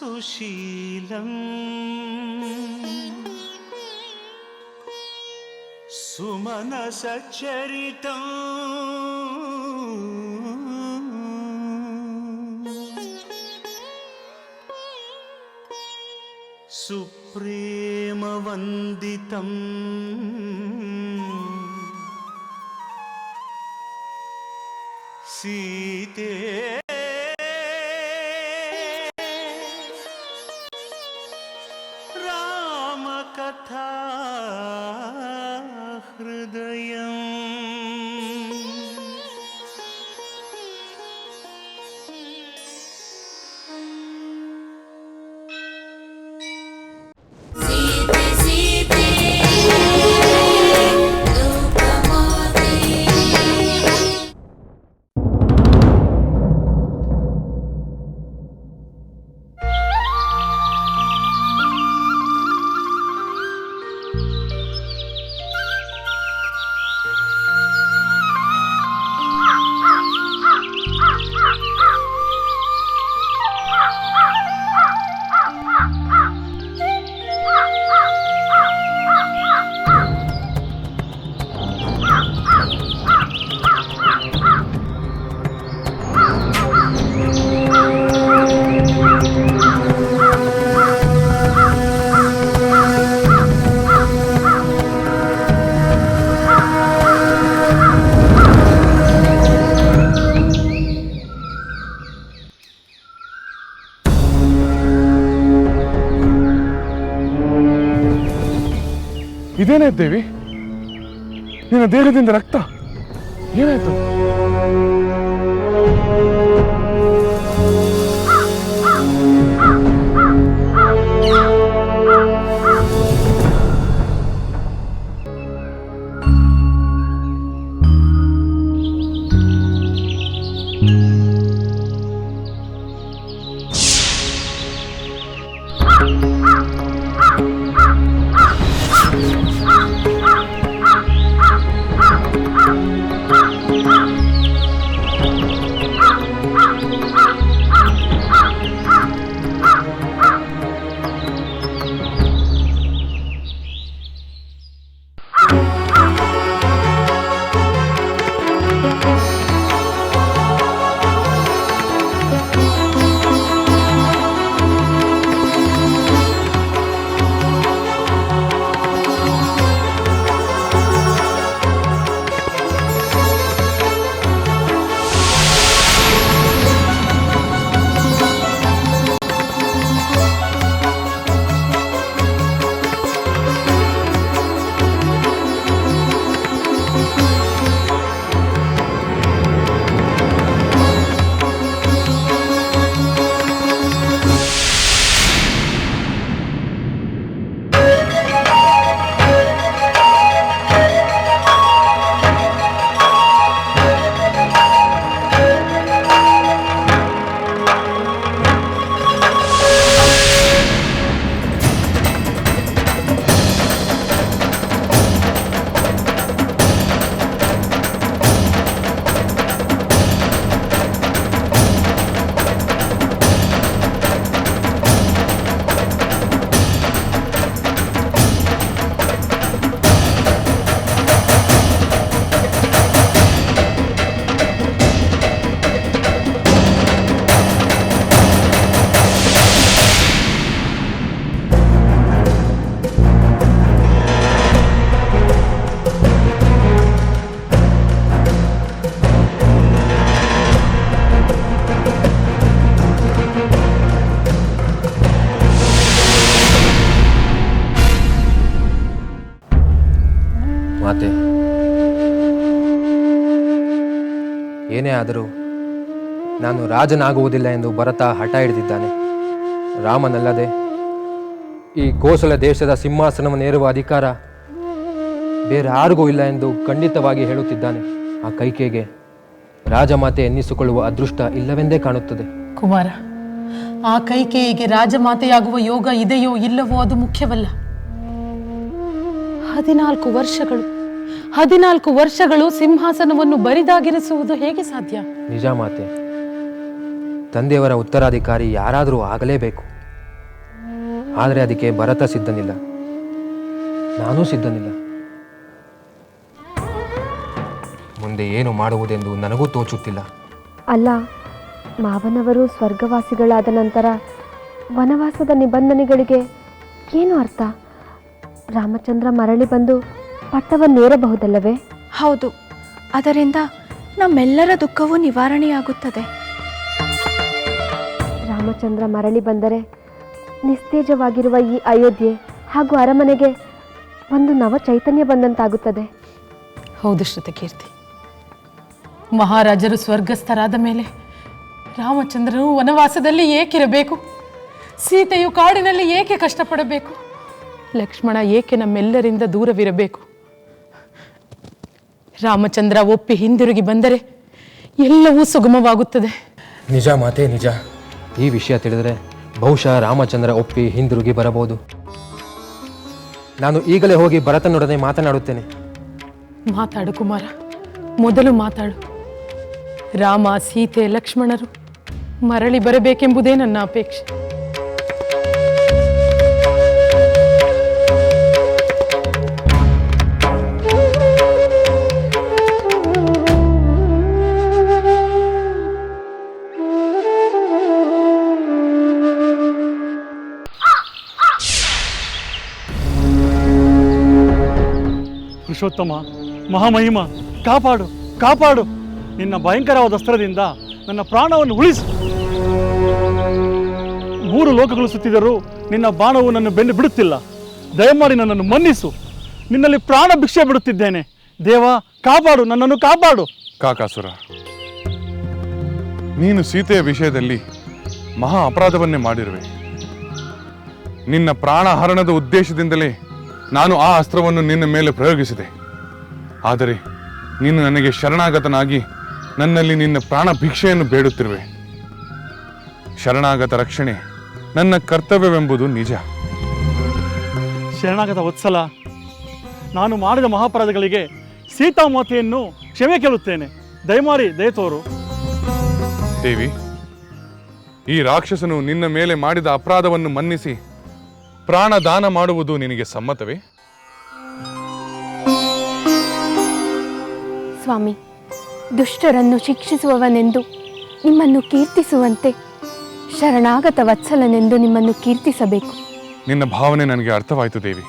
సుశీలం. సుమన సచ్చరితం. సుప్రేమవందితం. കഥാ ഹൃദയം ಇದೇನಾಯ್ತು ದೇವಿ? ನಿನ್ನ ದೇಹದಿಂದ ರಕ್ತ ಏನಾಯ್ತು? ಏನೇ ಆದರೂ ನಾನು ರಾಜನಾಗುವುದಿಲ್ಲ ಎಂದು ಭರತ ಹಠ ಹಿಡಿದಿದ್ದಾನೆ. ರಾಮನಲ್ಲದೆ ಈ ಕೋಸಲ ದೇಶದ ಸಿಂಹಾಸನವನ್ನೇರುವ ಅಧಿಕಾರ ಬೇರೆ ಯಾರಿಗೂ ಇಲ್ಲ ಎಂದು ಖಂಡಿತವಾಗಿ ಹೇಳುತ್ತಿದ್ದಾನೆ. ಆ ಕೈಕೆಗೆ ರಾಜಮಾತೆ ಎನ್ನಿಸಿಕೊಳ್ಳುವ ಅದೃಷ್ಟ ಇಲ್ಲವೆಂದೇ ಕಾಣುತ್ತದೆ. ಕುಮಾರ, ಆ ಕೈಕೇಯಿಗೆ ರಾಜಮಾತೆಯಾಗುವ ಯೋಗ ಇದೆಯೋ ಇಲ್ಲವೋ ಅದು ಮುಖ್ಯವಲ್ಲ. ಹದಿನಾಲ್ಕು ವರ್ಷಗಳು ಹದಿನಾಲ್ಕು ವರ್ಷಗಳು ಸಿಂಹಾಸನವನ್ನು ಬರಿದಾಗಿರಿಸುವುದು ಹೇಗೆ ಸಾಧ್ಯ? ನಿಜ ಮಾತೆ. ತಂದೆಯವರ ಉತ್ತರಾಧಿಕಾರಿ ಯಾರಾದರೂ ಆಗಲೇಬೇಕು. ಆದರೆ ಅದಕ್ಕೆ ಭರತ ಸಿದ್ಧನಿಲ್ಲ. ನಾನೂ ಸಿದ್ಧನಿಲ್ಲ. ಮುಂದೆ ಏನು ಮಾಡುವುದೆಂದು ನನಗೂ ತೋಚುತ್ತಿಲ್ಲ. ಅಲ್ಲ ಮಾವನವರು ಸ್ವರ್ಗವಾಸಿಗಳಾದ ನಂತರ ವನವಾಸದ ನಿಬಂಧನೆಗಳಿಗೆ ಏನು ಅರ್ಥ? ರಾಮಚಂದ್ರ ಮರಳಿ ಬಂದು ಪಟ್ಟವನ್ನೇರಬಹುದಲ್ಲವೇ ಹೌದು. ಅದರಿಂದ ನಮ್ಮೆಲ್ಲರ ದುಃಖವೂ ನಿವಾರಣೆಯಾಗುತ್ತದೆ. ರಾಮಚಂದ್ರ ಮರಳಿ ಬಂದರೆ ನಿಸ್ತೇಜವಾಗಿರುವ ಈ ಅಯೋಧ್ಯೆ ಹಾಗೂ ಅರಮನೆಗೆ ಒಂದು ನವ ಚೈತನ್ಯ ಬಂದಂತಾಗುತ್ತದೆ. ಹೌದು ಶ್ರುತಕೀರ್ತಿ. ಮಹಾರಾಜರು ಸ್ವರ್ಗಸ್ಥರಾದ ಮೇಲೆ ರಾಮಚಂದ್ರನು ವನವಾಸದಲ್ಲಿ ಏಕಿರಬೇಕು. ಸೀತೆಯು ಕಾಡಿನಲ್ಲಿ ಏಕೆ ಕಷ್ಟಪಡಬೇಕು. ಲಕ್ಷ್ಮಣ ಏಕೆ ನಮ್ಮೆಲ್ಲರಿಂದ ದೂರವಿರಬೇಕು. ರಾಮಚಂದ್ರ ಒಪ್ಪಿ ಹಿಂದಿರುಗಿ ಬಂದರೆ ಎಲ್ಲವೂ ಸುಗಮವಾಗುತ್ತದೆ. ನಿಜ ಮಾತೇ ನಿಜ. ಈ ವಿಷಯ ತಿಳಿದರೆ ಬಹುಶಃ ರಾಮಚಂದ್ರ ಒಪ್ಪಿ ಹಿಂದಿರುಗಿ ಬರಬಹುದು. ನಾನು ಈಗಲೇ ಹೋಗಿ ಭರತನೊಡನೆ ಮಾತನಾಡುತ್ತೇನೆ. ಮಾತಾಡು ಕುಮಾರ. ಮೊದಲು ಮಾತಾಡು. ರಾಮ ಸೀತೆ ಲಕ್ಷ್ಮಣರು ಮರಳಿ ಬರಬೇಕೆಂಬುದೇ ನನ್ನ ಅಪೇಕ್ಷೆ. ಪುರುಷೋತ್ತಮ ಮಹಾಮಹಿಮ, ಕಾಪಾಡು ಕಾಪಾಡು. ನಿನ್ನ ಭಯಂಕರವಾದ ಅಸ್ತ್ರದಿಂದ ನನ್ನ ಪ್ರಾಣವನ್ನು ಉಳಿಸು. ಮೂರು ಲೋಕಗಳು ಸುತ್ತಿದರೂ ನಿನ್ನ ಬಾಣವು ನನ್ನ ಬೆನ್ನು ಬಿಡುತ್ತಿಲ್ಲ. ದಯಮಾಡಿ ನನ್ನನ್ನು ಮನ್ನಿಸು. ನಿನ್ನಲ್ಲಿ ಪ್ರಾಣ ಭಿಕ್ಷೆ ಬಿಡುತ್ತಿದ್ದೇನೆ. ದೇವ, ಕಾಪಾಡು, ನನ್ನನ್ನು ಕಾಪಾಡು. ಕಾಕಾಸುರ, ನೀನು ಸೀತೆಯ ವಿಷಯದಲ್ಲಿ ಮಹಾ ಅಪರಾಧವನ್ನೇ ಮಾಡಿರುವೆ. ನಿನ್ನ ಪ್ರಾಣ ಹರಣದ ಉದ್ದೇಶದಿಂದಲೇ ನಾನು ಆ ಅಸ್ತ್ರವನ್ನು ನಿನ್ನ ಮೇಲೆ ಪ್ರಯೋಗಿಸಿದೆ. ಆದರೆ ನೀನು ನನಗೆ ಶರಣಾಗತನಾಗಿ ನನ್ನಲ್ಲಿ ನಿನ್ನ ಪ್ರಾಣ ಭಿಕ್ಷೆಯನ್ನು ಬೇಡುತ್ತಿರುವೆ. ಶರಣಾಗತ ರಕ್ಷಣೆ ನನ್ನ ಕರ್ತವ್ಯವೆಂಬುದು ನಿಜ. ಶರಣಾಗತ ವತ್ಸಲ ನಾನು ಮಾಡಿದ ಮಹಾಪರಾಧಗಳಿಗೆ ಸೀತಾಮಾತೆಯನ್ನು ಕ್ಷಮೆ ಕೇಳುತ್ತೇನೆ. ದಯಮಾರಿ ದಯತೋರು ದೇವಿ ಈ ರಾಕ್ಷಸನು ನಿನ್ನ ಮೇಲೆ ಮಾಡಿದ ಅಪರಾಧವನ್ನು ಮನ್ನಿಸಿ ಪ್ರಾಣ ದಾನ ಮಾಡುವುದು ನಿನಗೆ ಸಮ್ಮತವೇ? ಸ್ವಾಮಿ, ದುಷ್ಟರನ್ನು ಶಿಕ್ಷಿಸುವವನೆಂದು ನಿಮ್ಮನ್ನು ಕೀರ್ತಿಸುವಂತೆ, ಶರಣಾಗತ ವತ್ಸಲನೆಂದು ನಿಮ್ಮನ್ನು ಕೀರ್ತಿಸಬೇಕು. ನಿನ್ನ ಭಾವನೆ ನನಗೆ ಅರ್ಥವಾಯಿತು ದೇವಿ.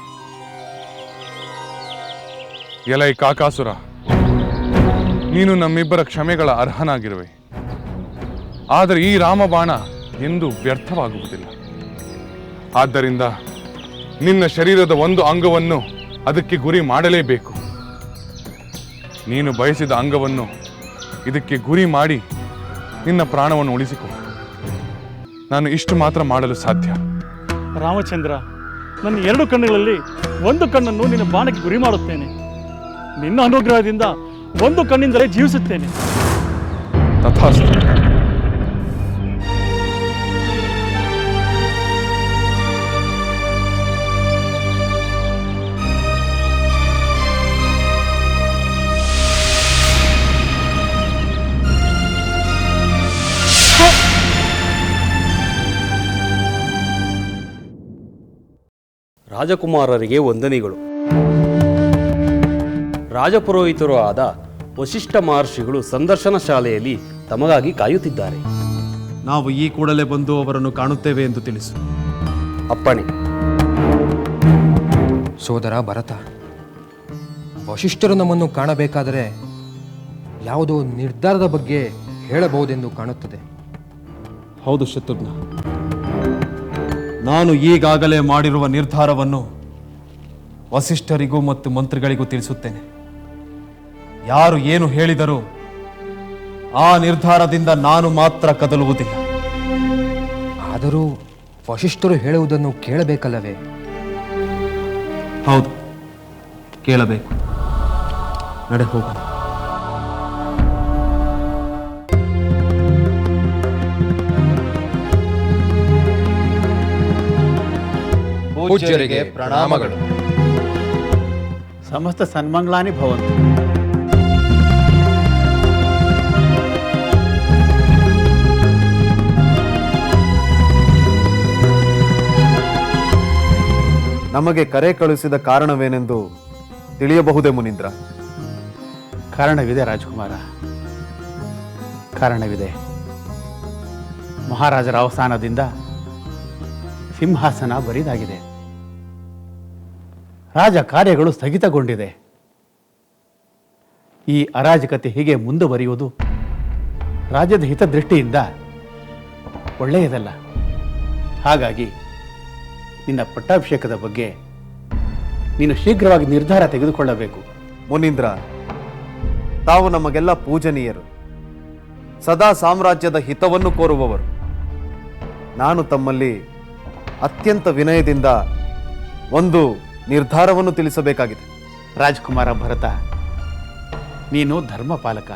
ಎಲೈ ಕಾಕಾಸುರ, ನೀನು ನಮ್ಮಿಬ್ಬರ ಕ್ಷಮೆಗಳ ಅರ್ಹನಾಗಿರುವೆ. ಆದರೆ ಈ ರಾಮಬಾಣ ಎಂದೂ ವ್ಯರ್ಥವಾಗುವುದಿಲ್ಲ. ಆದ್ದರಿಂದ ನಿನ್ನ ಶರೀರದ ಒಂದು ಅಂಗವನ್ನು ಅದಕ್ಕೆ ಗುರಿ ಮಾಡಲೇಬೇಕು. ನೀನು ಬಯಸಿದ ಅಂಗವನ್ನು ಇದಕ್ಕೆ ಗುರಿ ಮಾಡಿ ನಿನ್ನ ಪ್ರಾಣವನ್ನು ಉಳಿಸಿಕೊ. ನಾನು ಇಷ್ಟು ಮಾತ್ರ ಮಾಡಲು ಸಾಧ್ಯ. ರಾಮಚಂದ್ರ ನನ್ನ ಎರಡು ಕಣ್ಣುಗಳಲ್ಲಿ ಒಂದು ಕಣ್ಣನ್ನು ನಿನ್ನ ಬಾಣಕ್ಕೆ ಗುರಿ ಮಾಡುತ್ತೇನೆ. ನಿನ್ನ ಅನುಗ್ರಹದಿಂದ ಒಂದು ಕಣ್ಣಿಂದಲೇ ಜೀವಿಸುತ್ತೇನೆ. ತಥಾಸ್ತು. ರಾಜಕುಮಾರರಿಗೆ ವಂದನೆಗಳು. ರಾಜಪುರೋಹಿತರು ಆದ ವಶಿಷ್ಠ ಮಹರ್ಷಿಗಳು ಸಂದರ್ಶನ ಶಾಲೆಯಲ್ಲಿ ತಮಗಾಗಿ ಕಾಯುತ್ತಿದ್ದಾರೆ. ನಾವು ಈ ಕೂಡಲೇ ಬಂದು ಅವರನ್ನು ಕಾಣುತ್ತೇವೆ ಎಂದು ತಿಳಿಸು. ಅಪ್ಪಣೆ. ಸೋದರ ಭರತ ವಶಿಷ್ಠರು ನಮ್ಮನ್ನು ಕಾಣಬೇಕಾದರೆ ಯಾವುದೋ ನಿರ್ಧಾರದ ಬಗ್ಗೆ ಹೇಳಬಹುದೆಂದು ಕಾಣುತ್ತದೆ. ಹೌದು ಶತ್ರುಘ್ನ. ನಾನು ಈಗಾಗಲೇ ಮಾಡಿರುವ ನಿರ್ಧಾರವನ್ನು ವಸಿಷ್ಠರಿಗೂ ಮತ್ತು ಮಂತ್ರಿಗಳಿಗೂ ತಿಳಿಸುತ್ತೇನೆ. ಯಾರು ಏನು ಹೇಳಿದರೂ ಆ ನಿರ್ಧಾರದಿಂದ ನಾನು ಮಾತ್ರ ಕದಲುವುದಿಲ್ಲ. ಆದರೂ ವಶಿಷ್ಠರು ಹೇಳುವುದನ್ನು ಕೇಳಬೇಕಲ್ಲವೇ? ಹೌದು ಕೇಳಬೇಕು. ನಡೆ ಹೋಗೋಣ. ಪೂಜ್ಯರಿಗೆ ಪ್ರಣಾಮಗಳು. ಸಮಸ್ತ ಸನ್ಮಂಗ್ಲಾನಿ ಭವಂತು. ನಮಗೆ ಕರೆ ಕಳುಹಿಸಿದ ಕಾರಣವೇನೆಂದು ತಿಳಿಯಬಹುದೇ ಮುನೀಂದ್ರ? ಕಾರಣವಿದೆ ರಾಜಕುಮಾರ. ಕಾರಣವಿದೆ. ಮಹಾರಾಜರ ಅವಸಾನದಿಂದ ಸಿಂಹಾಸನ ಬರಿದಾಗಿದೆ. ರಾಜ ಕಾರ್ಯಗಳು ಸ್ಥಗಿತಗೊಂಡಿದೆ. ಈ ಅರಾಜಕತೆ ಹೀಗೆ ಮುಂದುವರಿಯುವುದು? ರಾಜ್ಯದ ಹಿತದೃಷ್ಟಿಯಿಂದ ಒಳ್ಳೆಯದಲ್ಲ. ಹಾಗಾಗಿ ನಿನ್ನ ಪಟ್ಟಾಭಿಷೇಕದ ಬಗ್ಗೆ ನೀನು ಶೀಘ್ರವಾಗಿ ನಿರ್ಧಾರ ತೆಗೆದುಕೊಳ್ಳಬೇಕು. ಮುನೀಂದ್ರ, ತಾವು ನಮಗೆಲ್ಲ ಪೂಜನೀಯರು. ಸದಾ ಸಾಮ್ರಾಜ್ಯದ ಹಿತವನ್ನು ಕೋರುವವರು. ನಾನು ತಮ್ಮಲ್ಲಿ ಅತ್ಯಂತ ವಿನಯದಿಂದ ಒಂದು ನಿರ್ಧಾರವನ್ನು ತಿಳಿಸಬೇಕಾಗಿದೆ. ರಾಜ್ಕುಮಾರ ಭರತ, ನೀನು ಧರ್ಮಪಾಲಕ.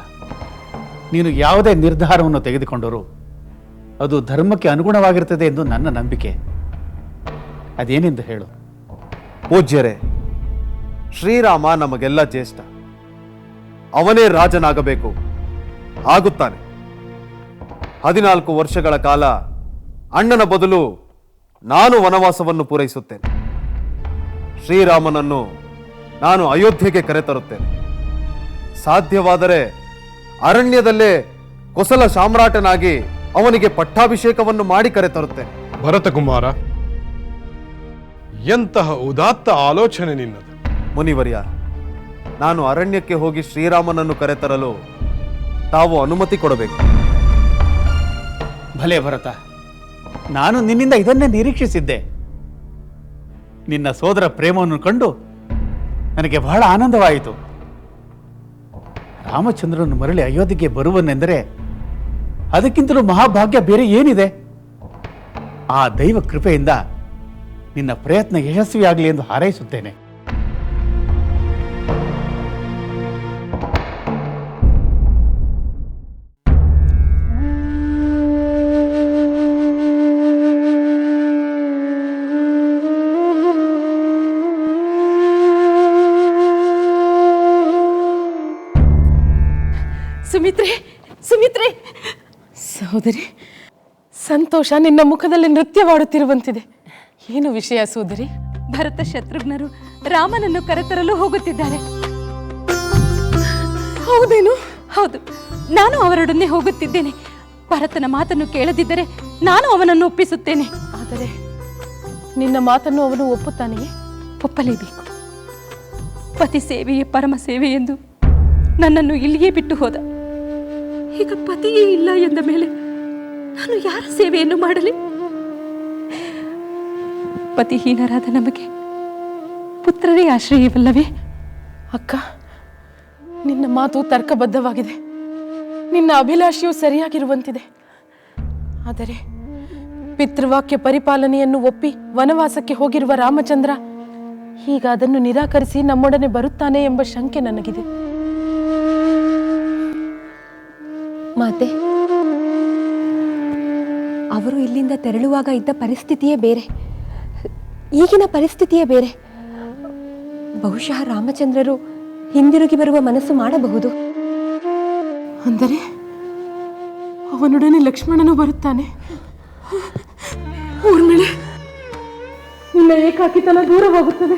ನೀನು ಯಾವುದೇ ನಿರ್ಧಾರವನ್ನು ತೆಗೆದುಕೊಂಡರೂ ಅದು ಧರ್ಮಕ್ಕೆ ಅನುಗುಣವಾಗಿರ್ತದೆ ಎಂದು ನನ್ನ ನಂಬಿಕೆ. ಅದೇನೆಂದು ಹೇಳು. ಪೂಜ್ಯರೇ, ಶ್ರೀರಾಮ ನಮಗೆಲ್ಲ ಜ್ಯೇಷ್ಠ. ಅವನೇ ರಾಜನಾಗಬೇಕು ಆಗುತ್ತಾನೆ. ಹದಿನಾಲ್ಕು ವರ್ಷಗಳ ಕಾಲ ಅಣ್ಣನ ಬದಲು ನಾನು ವನವಾಸವನ್ನು ಪೂರೈಸುತ್ತೇನೆ. ಶ್ರೀರಾಮನನ್ನು ನಾನು ಅಯೋಧ್ಯೆಗೆ ಕರೆತರುತ್ತೇನೆ. ಸಾಧ್ಯವಾದರೆ ಅರಣ್ಯದಲ್ಲೇ ಕೊಸಲ ಸಾಮ್ರಾಟನಾಗಿ ಅವನಿಗೆ ಪಟ್ಟಾಭಿಷೇಕವನ್ನು ಮಾಡಿ ಕರೆತರುತ್ತೇನೆ. ಭರತಕುಮಾರ ಎಂತಹ ಉದಾತ್ತ ಆಲೋಚನೆ ನಿನ್ನದು. ಮುನಿವರ್ಯ ನಾನು ಅರಣ್ಯಕ್ಕೆ ಹೋಗಿ ಶ್ರೀರಾಮನನ್ನು ಕರೆತರಲು ತಾವು ಅನುಮತಿ ಕೊಡಬೇಕು. ಭಲೆ ಭರತ ನಾನು ನಿನ್ನಿಂದ ಇದನ್ನೇ ನಿರೀಕ್ಷಿಸಿದ್ದೆ. ನಿನ್ನ ಸೋದರ ಪ್ರೇಮವನ್ನು ಕಂಡು ನನಗೆ ಬಹಳ ಆನಂದವಾಯಿತು. ರಾಮಚಂದ್ರನು ಮರಳಿ ಅಯೋಧ್ಯೆಗೆ ಬರುವನೆಂದರೆ ಅದಕ್ಕಿಂತಲೂ ಮಹಾಭಾಗ್ಯ ಬೇರೆ ಏನಿದೆ? ಆ ದೈವ ಕೃಪೆಯಿಂದ ನಿನ್ನ ಪ್ರಯತ್ನ ಯಶಸ್ವಿಯಾಗಲಿ ಎಂದು ಹಾರೈಸುತ್ತೇನೆ. ಸುಮಿತ್ರೆ ಸುಮಿತ್ರೆ. ಸಹೋದರಿ, ಸಂತೋಷ ನಿನ್ನ ಮುಖದಲ್ಲಿ ನೃತ್ಯ ಮಾಡುತ್ತಿರುವಂತಿದೆ ಏನು ವಿಷಯ ಸೋದರಿ ಭರತ ಶತ್ರುಘ್ನರು ರಾಮನನ್ನು ಕರೆತರಲು ಹೋಗುತ್ತಿದ್ದಾರೆ. ಹೌದೇನು? ಹೌದು, ನಾನು ಅವರೊಡನೆ ಹೋಗುತ್ತಿದ್ದೇನೆ. ಭರತನ ಮಾತನ್ನು ಕೇಳದಿದ್ದರೆ ನಾನು ಅವನನ್ನು ಒಪ್ಪಿಸುತ್ತೇನೆ. ಆದರೆ ನಿನ್ನ ಮಾತನ್ನು ಅವನು ಒಪ್ಪುತ್ತಾನೆಯೇ? ಒಪ್ಪಲೇಬೇಕು. ಪತಿ ಸೇವೆಯೇ ಪರಮ ಸೇವೆ ಎಂದು ನನ್ನನ್ನು ಇಲ್ಲಿಯೇ ಬಿಟ್ಟು ಹೋದ. ಈಗ ಪತಿಯೇ ಇಲ್ಲ ಎಂದ ಮೇಲೆ ನಾನು ಯಾರ ಸೇವೆಯನ್ನು ಮಾಡಲಿ? ಪತಿಹೀನರಾದ ನಮಗೆ ಪುತ್ರರೇ ಆಶ್ರಯವಲ್ಲವೇ? ಅಕ್ಕ, ನಿನ್ನ ಮಾತು ತರ್ಕಬದ್ಧವಾಗಿದೆ. ನಿನ್ನ ಅಭಿಲಾಷೆಯು ಸರಿಯಾಗಿರುವಂತಿದೆ. ಆದರೆ ಪಿತೃವಾಕ್ಯ ಪರಿಪಾಲನೆಯನ್ನು ಒಪ್ಪಿ ವನವಾಸಕ್ಕೆ ಹೋಗಿರುವ ರಾಮಚಂದ್ರ ಈಗ ಅದನ್ನು ನಿರಾಕರಿಸಿ ನಮ್ಮೊಡನೆ ಬರುತ್ತಾನೆ ಎಂಬ ಶಂಕೆ ನನಗಿದೆ. ಮಾತೆ ಅವರು ಇಲ್ಲಿಂದ ತೆರಳುವಾಗ ಇದ್ದ ಪರಿಸ್ಥಿತಿಯೇ ಬೇರೆ. ಈಗಿನ ಪರಿಸ್ಥಿತಿಯೇ ಬೇರೆ. ಬಹುಶಃ ರಾಮಚಂದ್ರರು ಹಿಂದಿರುಗಿ ಬರುವ ಮನಸ್ಸು ಮಾಡಬಹುದು. ಅಂದರೆ ಅವನೊಡನೆ ಲಕ್ಷ್ಮಣನು ಬರುತ್ತಾನೆ? ಊರ್ಮಿಳೆ ನಿನ್ನ ಏಕಾಕಿತನ ದೂರವಾಗುತ್ತದೆ.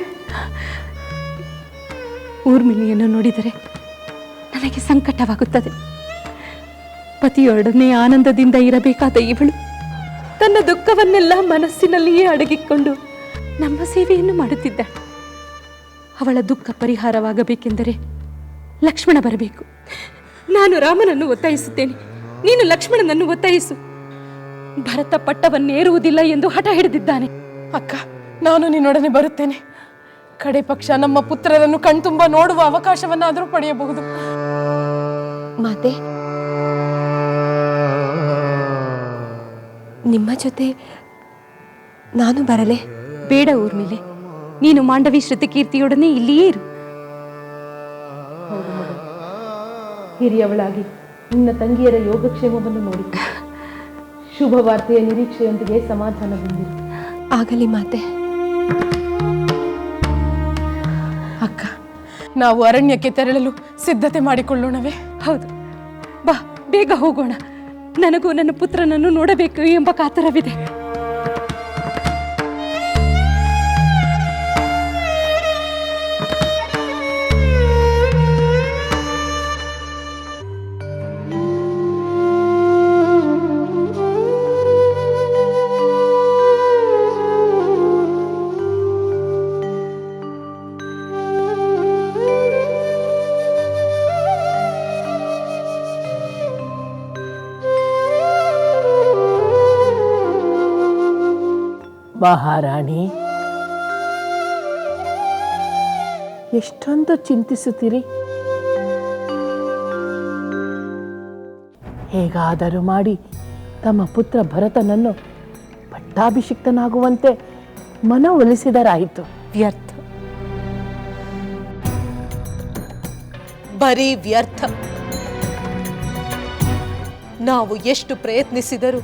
ಊರ್ಮಿಳೆಯನ್ನು ನೋಡಿದರೆ ನನಗೆ ಸಂಕಟವಾಗುತ್ತದೆ. ಪತಿಯೊಡನೆ ಆನಂದದಿಂದ ಇರಬೇಕಾದ ಇವಳು ತನ್ನ ದುಃಖವನ್ನೆಲ್ಲ ಮನಸ್ಸಿನಲ್ಲಿಯೇ ಅಡಗಿಕೊಂಡು ನಮ್ಮ ಸೇವೆಯನ್ನು ಮಾಡುತ್ತಿದ್ದ. ಅವಳ ದುಃಖ ಪರಿಹಾರವಾಗಬೇಕೆಂದರೆ ಲಕ್ಷ್ಮಣ ಬರಬೇಕು. ನಾನು ರಾಮನನ್ನು ಒತ್ತಾಯಿಸುತ್ತೇನೆ. ನೀನು ಲಕ್ಷ್ಮಣನನ್ನು ಒತ್ತಾಯಿಸು. ಭರತ ಪಟ್ಟವನ್ನೇರುವುದಿಲ್ಲ ಎಂದು ಹಠ ಹಿಡಿದಿದ್ದಾನೆ. ಅಕ್ಕ ನಾನು ನಿನ್ನೊಡನೆ ಬರುತ್ತೇನೆ. ಕಡೆ ಪಕ್ಷ ನಮ್ಮ ಪುತ್ರರನ್ನು ಕಣ್ತುಂಬ ನೋಡುವ ಅವಕಾಶವನ್ನಾದರೂ ಪಡೆಯಬಹುದು. ಮಾತೆ ನಿಮ್ಮ ಜೊತೆ ನಾನು ಬರಲೆ? ಬೇಡ ಊರ್ಮಿಳೆ ನೀನು ಮಾಂಡವಿ ಶ್ರುತಿಕೀರ್ತಿಯೊಡನೆ ಇಲ್ಲಿಯೇ ಇರು. ಹಿರಿಯವಳಾಗಿ ನಿನ್ನ ತಂಗಿಯರ ಯೋಗಕ್ಷೇಮವನ್ನು ನೋಡಿ. ಶುಭ ವಾರ್ತೆಯ ನಿರೀಕ್ಷೆಯೊಂದಿಗೆ ಸಮಾಧಾನದಿಂದಿರು ಆಗಲಿ ಮಾತೆ. ಅಕ್ಕ ನಾವು ಅರಣ್ಯಕ್ಕೆ ತೆರಳಲು ಸಿದ್ಧತೆ ಮಾಡಿಕೊಳ್ಳೋಣವೇ? ಹೌದು. ಬಾ ಬೇಗ ಹೋಗೋಣ. ನನಗೂ ನನ್ನ ಪುತ್ರನನ್ನು ನೋಡಬೇಕು ಎಂಬ ಕಾತರವಿದೆ. ಮಹಾರಾಣಿ. ಎಷ್ಟೊಂದು ಚಿಂತಿಸುತ್ತೀರಿ? ಹೇಗಾದರೂ ಮಾಡಿ ತಮ್ಮ ಪುತ್ರ ಭರತನನ್ನು ಪಟ್ಟಾಭಿಷಿಕ್ತನಾಗುವಂತೆ ಮನವೊಲಿಸಿದರಾಯಿತು. ವ್ಯರ್ಥ. ಬರೀ ವ್ಯರ್ಥ. ನಾವು ಎಷ್ಟು ಪ್ರಯತ್ನಿಸಿದರೂ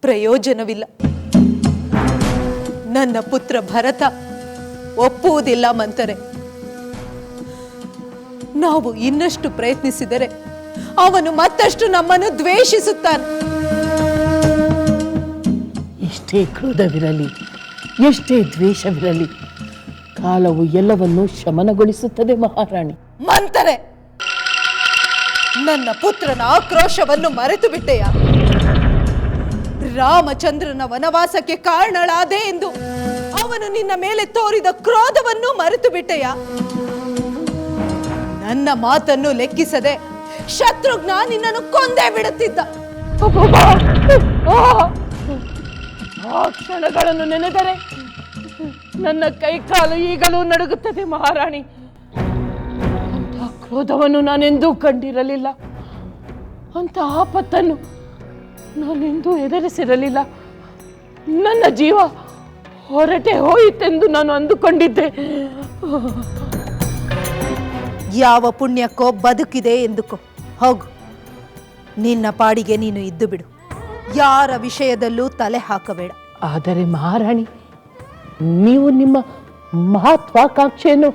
ಪ್ರಯೋಜನವಿಲ್ಲ. ನನ್ನ ಪುತ್ರ ಭರತ ಒಪ್ಪುವುದಿಲ್ಲ ಮಂತರೆ. ನಾವು ಇನ್ನಷ್ಟು ಪ್ರಯತ್ನಿಸಿದರೆ ಅವನು ಮತ್ತಷ್ಟು ನಮ್ಮನ್ನು ದ್ವೇಷಿಸುತ್ತಾನೆ. ಎಷ್ಟೇ ಕ್ರೋಧವಿರಲಿ ಎಷ್ಟೇ ದ್ವೇಷವಿರಲಿ ಕಾಲವು ಎಲ್ಲವನ್ನೂ ಶಮನಗೊಳಿಸುತ್ತದೆ ಮಹಾರಾಣಿ. ಮಂತರೆ ನನ್ನ ಪುತ್ರನ ಆಕ್ರೋಶವನ್ನು ಮರೆತು ಬಿಟ್ಟೆಯ ರಾಮಚಂದ್ರನ ವನವಾಸಕ್ಕೆ ಕಾರಣಳಾದೆ ಎಂದು ಅವನು ನಿನ್ನ ಮೇಲೆ ತೋರಿದ ಕ್ರೋಧವನ್ನು ಮರೆತು ಬಿಟ್ಟೆಯ? ನನ್ನ ಮಾತನ್ನು ಲೆಕ್ಕಿಸದೆ ಶತ್ರುಘ್ನ ನಿನ್ನನ್ನು ಕೊಂದೇ ಬಿಡುತ್ತಿದ್ದ. ಆ ಕ್ಷಣಗಳನ್ನು ನೆನೆದರೆ ನನ್ನ ಕೈಕಾಲು ಈಗಲೂ ನಡುಗುತ್ತದೆ ಮಹಾರಾಣಿ. ಕ್ರೋಧವನ್ನು ನಾನೆಂದೂ ಕಂಡಿರಲಿಲ್ಲ. ಅಂತ ಆಪತ್ತನ್ನು ನಾನೆಂದೂ ಎದುರಿಸಿರಲಿಲ್ಲ ನನ್ನ ಜೀವ ಹೊರಟೆ ಹೋಯಿತೆಂದು ನಾನು ಅಂದುಕೊಂಡಿದ್ದೆ. ಯಾವ ಪುಣ್ಯಕ್ಕೋ ಬದುಕಿದೆ ಎಂದುಕೋ. ಹೋಗು. ನಿನ್ನ ಪಾಡಿಗೆ ನೀನು ಇದ್ದು ಬಿಡು. ಯಾರ ವಿಷಯದಲ್ಲೂ ತಲೆ ಹಾಕಬೇಡ. ಆದರೆ ಮಹಾರಾಣಿ ನೀವು ನಿಮ್ಮ ಮಹತ್ವಾಕಾಂಕ್ಷೆಯನ್ನು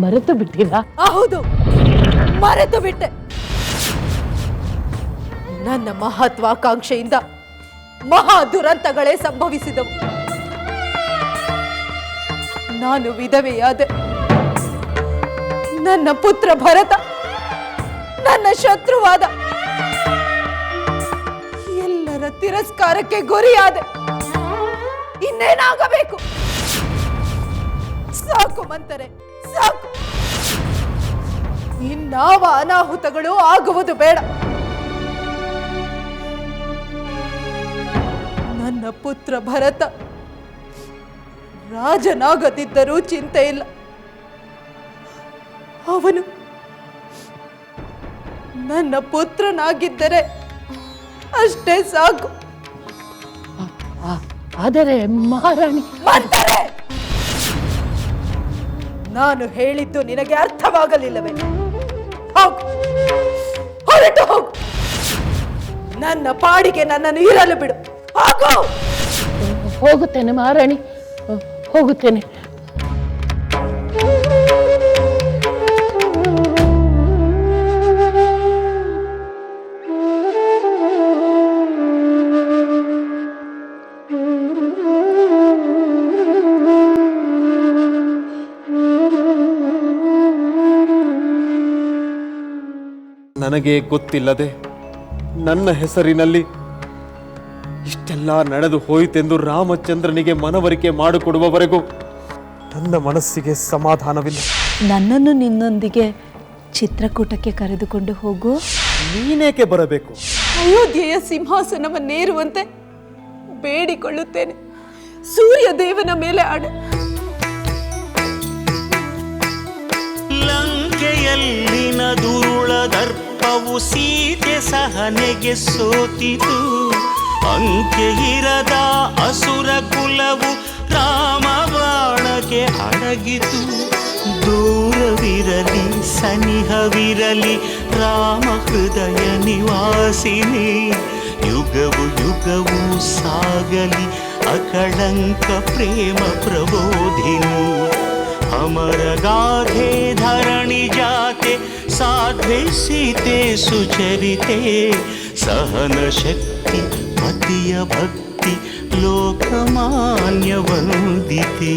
ಮರೆತು ಬಿಟ್ಟಿಲ್ಲ ಹೌದು. ಮರೆತು ಬಿಟ್ಟೆ ನನ್ನ ಮಹತ್ವಾಕಾಂಕ್ಷೆಯಿಂದ ಮಹಾ ದುರಂತಗಳೇ ಸಂಭವಿಸಿದವು. ನಾನು ವಿಧವೆಯಾದೆ ನನ್ನ ಪುತ್ರ ಭರತ, ನನ್ನ ಶತ್ರುವಾದ, ಎಲ್ಲರ ತಿರಸ್ಕಾರಕ್ಕೆ ಗುರಿಯಾದೆ ಇನ್ನೇನಾಗಬೇಕು? ಸಾಕು ಮಂತರೆ, ಸಾಕು. ಇನ್ನಾವ ಅನಾಹುತಗಳು ಆಗುವುದು ಬೇಡ. ನನ್ನ ಪುತ್ರ ಭರತ. ರಾಜನಾಗದಿದ್ದರೂ ಚಿಂತೆ ಇಲ್ಲ. ಅವನು ನನ್ನ ಪುತ್ರನಾಗಿದ್ದರೆ ಅಷ್ಟೇ ಸಾಕು. ಆದರೆ ಮಹಾರಾಣಿ ನಾನು ಹೇಳಿದ್ದು ನಿನಗೆ ಅರ್ಥವಾಗಲಿಲ್ಲವೇ? ಹೋಗು. ಹೊರಟು ಹೋಗು. ನನ್ನ ಪಾಡಿಗೆ ನನ್ನನ್ನು ಇರಲು ಬಿಡು. ಹೋಗು. ಹೋಗುತ್ತೇನೆ ಮಹಾರಾಣಿ. ಹೋಗುತ್ತೇನೆ. ನನಗೆ ಗೊತ್ತಿಲ್ಲದೆ ನನ್ನ ಹೆಸರಿನಲ್ಲಿ ಇಷ್ಟೆಲ್ಲ ನಡೆದು ಹೋಯಿತೆಂದು ರಾಮಚಂದ್ರನಿಗೆ ಮನವರಿಕೆ ಮಾಡಿಕೊಡುವವರೆಗೂ ನನ್ನ ಮನಸ್ಸಿಗೆ ಸಮಾಧಾನವಿಲ್ಲ. ನನ್ನನ್ನು ನಿನ್ನೊಂದಿಗೆ ಚಿತ್ರಕೂಟಕ್ಕೆ ಕರೆದುಕೊಂಡು ಹೋಗು. ನೀನೇಕೆ ಬರಬೇಕು? ಅಯೋಧ್ಯೆಯ ಸಿಂಹಾಸನವನ್ನೇರುವಂತೆ ಬೇಡಿಕೊಳ್ಳುತ್ತೇನೆ. ಸೂರ್ಯ ದೇವನ ಮೇಲೆ ಆಡ ಲಂಕೆಯಲ್ಲಿನ ದುರುಳ ದರ್ಪವು ಸೀತೆ ಸಹನೆಗೆ ಸೋತಿತು. ಅಂಕೆ ಇರದ ಅಸುರ ಕುಲವು ರಾಮ ಬಾಣಕ್ಕೆ ಅಡಗಿತು ದೂರವಿರಲಿ ಸನಿಹವಿರಲಿ ರಾಮ ಹೃದಯ ನಿವಾಸಿನಿ ಯುಗವು ಯುಗವು ಸಾಗಲಿ ಅಕಳಂಕ ಪ್ರೇಮ ಪ್ರಬೋಧಿನಿ ಅಮರ ಗಾಧೆ ಧರಣಿ ಜಾತೆ ಸಾಧ್ವೆ ಸೀತೆ ಸುಚರಿತೆ ಸಹನ ಶಕ್ತಿ ಪತಿಯ ಭಕ್ತಿ ಲೋಕಮಾನ್ಯ ವಂದಿತೆ